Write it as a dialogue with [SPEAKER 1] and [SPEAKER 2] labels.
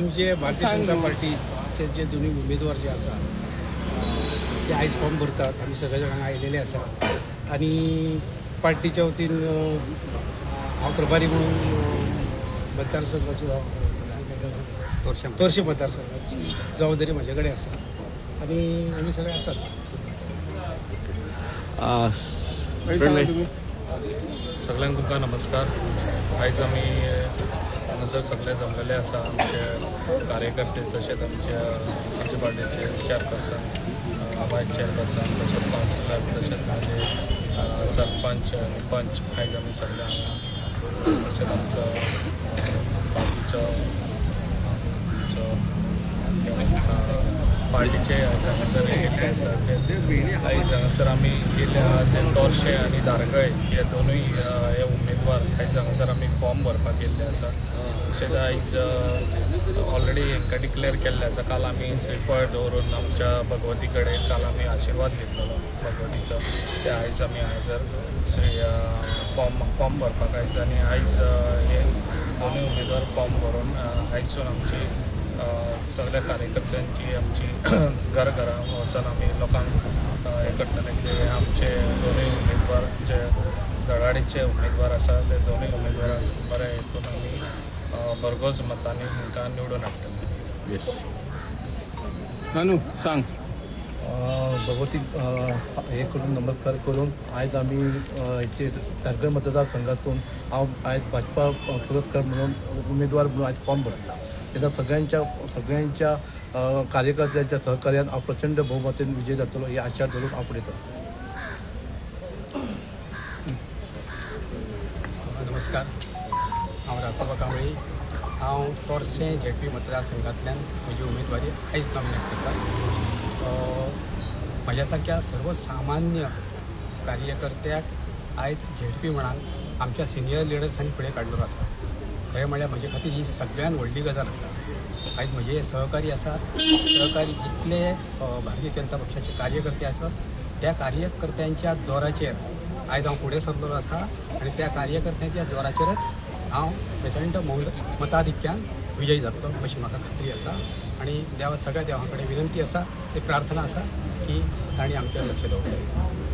[SPEAKER 1] आमचे भारतीय जनता पार्टीचे जे दोन्ही उमेदवार जे आसा ते आयज फॉर्म भरतात आमी सगळे जाण आयलेले आसा आनी पार्टीच्या वतीन हांव प्रभारी म्हणून मतदारसंघाचो हांव तोरशे मतदारसंघाची जबाबदारी म्हाजे कडेन आसा आनी आमी सगळे आसात
[SPEAKER 2] सगळ्यांक तुमकां नमस्कार? आयज आमी हांगासर सगळे जमलेले आसा आमचे कार्यकर्ते तशेंच आमच्या म्युन्सिपाल्टीचे चेअरपर्सन वायस चेअरपर्सन तशेंच कावन्सिलर तशेंच माझे सरपंच पंच आयज आमी सगळे हांगा तशेंच आमचो अ, पार्टीचो आमचो अ, पार्टीचे आयज हांगासर येयल्ले आसा आयज हांगासर आमी गेल्या ते तोरशे आनी दारगळे हे दोनूय हे उमेदवार आयज हांगासर आमी फॉर्म भरपाक गेल्ले आसा तशेंच आयज ऑलरेडी हांकां डिक्लेर केल्ले आसा काल आमी श्रीफळ दवरून आमच्या भगवती कडेन काल आमी आशिर्वाद घेतलेलो भगवतीचो. ते आयज आमी हांगासर श्री फॉर्म फॉर्म भरपाक आयज आनी आयज हे दोनूय उमेदवार फॉर्म भरून आयजसून आमची सगळ्या कार्यकर्त्यांची आमची घरघरां वचून आमी लोकांक हे करतले की आमचे दोनूय उमेदवार जे धडाडीचे उमेदवार आसा ते दोनूय उमेदवारांक बरे हेतून आमी भरघोस मतांनी तांकां निवडून हाडटले.
[SPEAKER 3] नानू सांग.
[SPEAKER 4] भगवती हे करून नमस्कार करून आयज आमी अ, हेचे तारगळ मतदारसंघातून हांव आयज भाजपा पुरस्कार म्हणून उमेदवार म्हणून आयज फॉर्म भरता तेन्ना सगळ्यांच्या सगळ्यांच्या कार्यकर्त्यांच्या सहकार्यान हांव प्रचंड बहुमतीन विजय जातलो ही आशा धरून हांव फुडें सरता
[SPEAKER 1] नमस्कार. हांव राघोबा कांबळे. हांव तोरशें झेडपी मतदारसंघांतल्यान म्हजी उमेदवारी आयज नॉमिनेट करता म्हज्या सारक्या सर्वसामान्य कार्यकर्त्याक आयज झेडपी म्हणान आमच्या सिनियर लिडर्सांनी फुडें काडलेलो आसा हे म्हळ्यार म्हजे खातीर ही सगळ्यान व्हडली गजाल आसा. आयज म्हजे सहकारी आसा सहकारी जितले भारतीय जनता पक्षाचे कार्यकर्ते आसात त्या कार्यकर्त्यांच्या जोराचेर आयज हांव फुडें सरलेलो आसा आनी त्या कार्यकर्त्यांच्या जोराचेरच हांव प्रचंड मौल मताधिक्यान विजयी जातलो अशी म्हाका खात्री आसा. आनी देवा सगळ्या देवा कडेन विनंती आसा ती प्रार्थना आसा की तांणी आमचें लक्ष दवरलें.